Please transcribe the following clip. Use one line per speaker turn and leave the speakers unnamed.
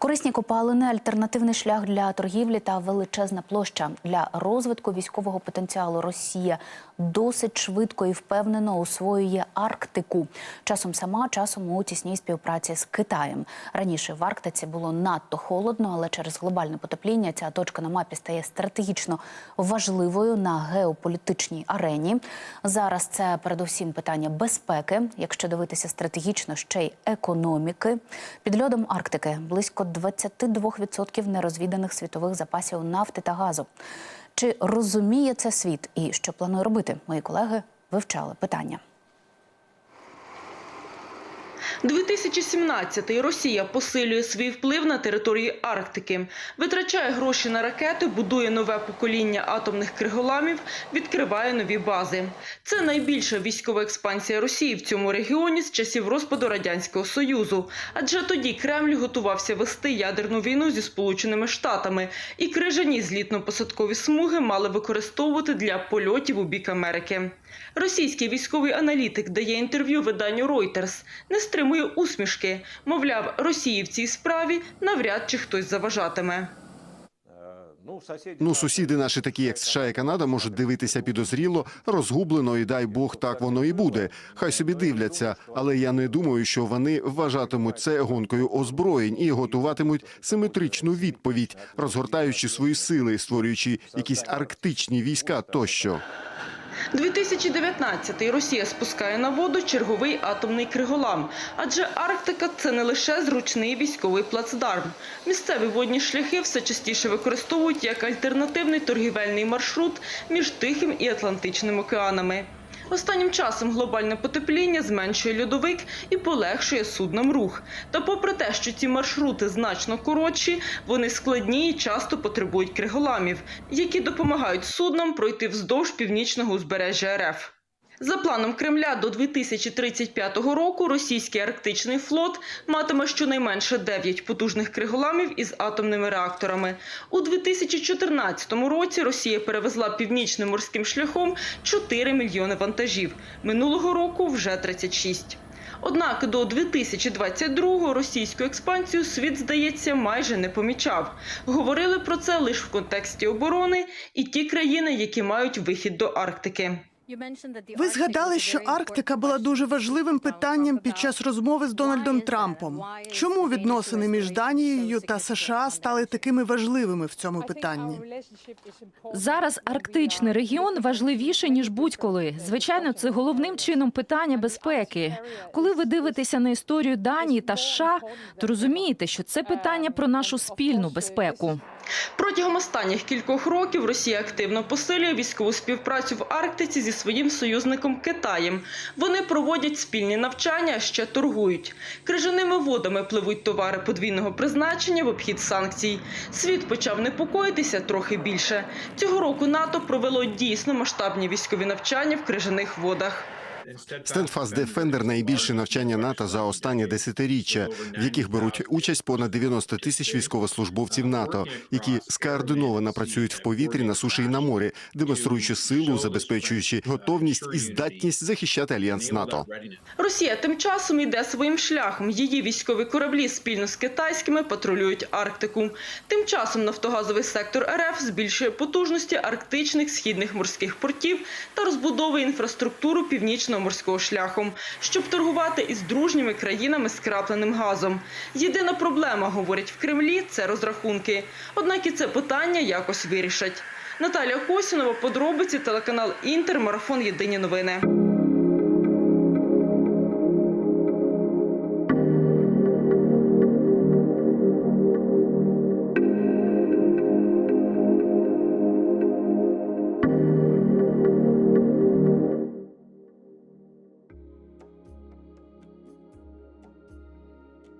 Корисні копалини, альтернативний шлях для торгівлі та величезна площа для розвитку військового потенціалу. Росія досить швидко і впевнено освоює Арктику. Часом сама, часом у тісній співпраці з Китаєм. Раніше в Арктиці було надто холодно, але через глобальне потепління ця точка на мапі стає стратегічно важливою на геополітичній арені. Зараз це передусім питання безпеки, якщо дивитися стратегічно ще й економіки. Під льодом Арктики близько 22% нерозвіданих світових запасів нафти та газу. Чи розуміє це світ і що планує робити? Мої колеги вивчали питання.
2017 Росія посилює свій вплив на території Арктики, витрачає гроші на ракети, будує нове покоління атомних криголамів, відкриває нові бази. Це найбільша військова експансія Росії в цьому регіоні з часів розпаду радянського союзу. Адже тоді Кремль готувався вести ядерну війну зі Сполученими Штатами, і крижані злітно-посадкові смуги мали використовувати для польотів у бік Америки. Російський військовий аналітик дає інтерв'ю виданню Reuters, не стримує усмішки. Мовляв, Росії в цій справі навряд чи хтось заважатиме.
Ну, сусіди наші, такі як США і Канада, можуть дивитися підозріло, розгублено, і дай Бог, так воно і буде. Хай собі дивляться, але я не думаю, що вони вважатимуть це гонкою озброєнь і готуватимуть симетричну відповідь, розгортаючи свої сили, створюючи якісь арктичні війська тощо.
2019-й Росія спускає на воду черговий атомний криголам. Адже Арктика – це не лише зручний військовий плацдарм. Місцеві водні шляхи все частіше використовують як альтернативний торгівельний маршрут між Тихим і Атлантичним океанами. Останнім часом глобальне потепління зменшує льодовик і полегшує суднам рух. Та попри те, що ці маршрути значно коротші, вони складні і часто потребують криголамів, які допомагають суднам пройти вздовж північного узбережжя РФ. За планом Кремля до 2035 року російський арктичний флот матиме щонайменше 9 потужних криголамів із атомними реакторами. У 2014 році Росія перевезла північним морським шляхом 4 мільйони вантажів. Минулого року вже 36. Однак до 2022-го російську експансію світ, здається, майже не помічав. Говорили про це лише в контексті оборони і ті країни, які мають вихід до Арктики.
Ви згадали, що Арктика була дуже важливим питанням під час розмови з Дональдом Трампом. Чому відносини між Данією та США стали такими важливими в цьому питанні?
Зараз арктичний регіон важливіший ніж будь-коли. Звичайно, це головним чином питання безпеки. Коли ви дивитеся на історію Данії та США, то розумієте, що це питання про нашу спільну безпеку.
Протягом останніх кількох років Росія активно посилює військову співпрацю в Арктиці зі своїм союзником Китаєм. Вони проводять спільні навчання, ще торгують. Крижаними водами пливуть товари подвійного призначення в обхід санкцій. Світ почав непокоїтися трохи більше. Цього року НАТО провело дійсно масштабні військові навчання в крижаних водах.
Стенфас Defender – найбільше навчання НАТО за останнє десятиріччя, в яких беруть участь понад 90 тисяч військовослужбовців НАТО, які скоординовано працюють в повітрі, на суші і на морі, демонструючи силу, забезпечуючи готовність і здатність захищати альянс НАТО.
Росія тим часом йде своїм шляхом. Її військові кораблі спільно з китайськими патрулюють Арктику. Тим часом нафтогазовий сектор РФ збільшує потужності арктичних східних морських портів та розбудовує інфраструктуру північного морського шляху, щоб торгувати із дружніми країнами скрапленим газом. Єдина проблема, говорять в Кремлі, це розрахунки. Однак і це питання якось вирішать. Наталія Косінова, подробиці, телеканал Інтер, марафон Єдині новини.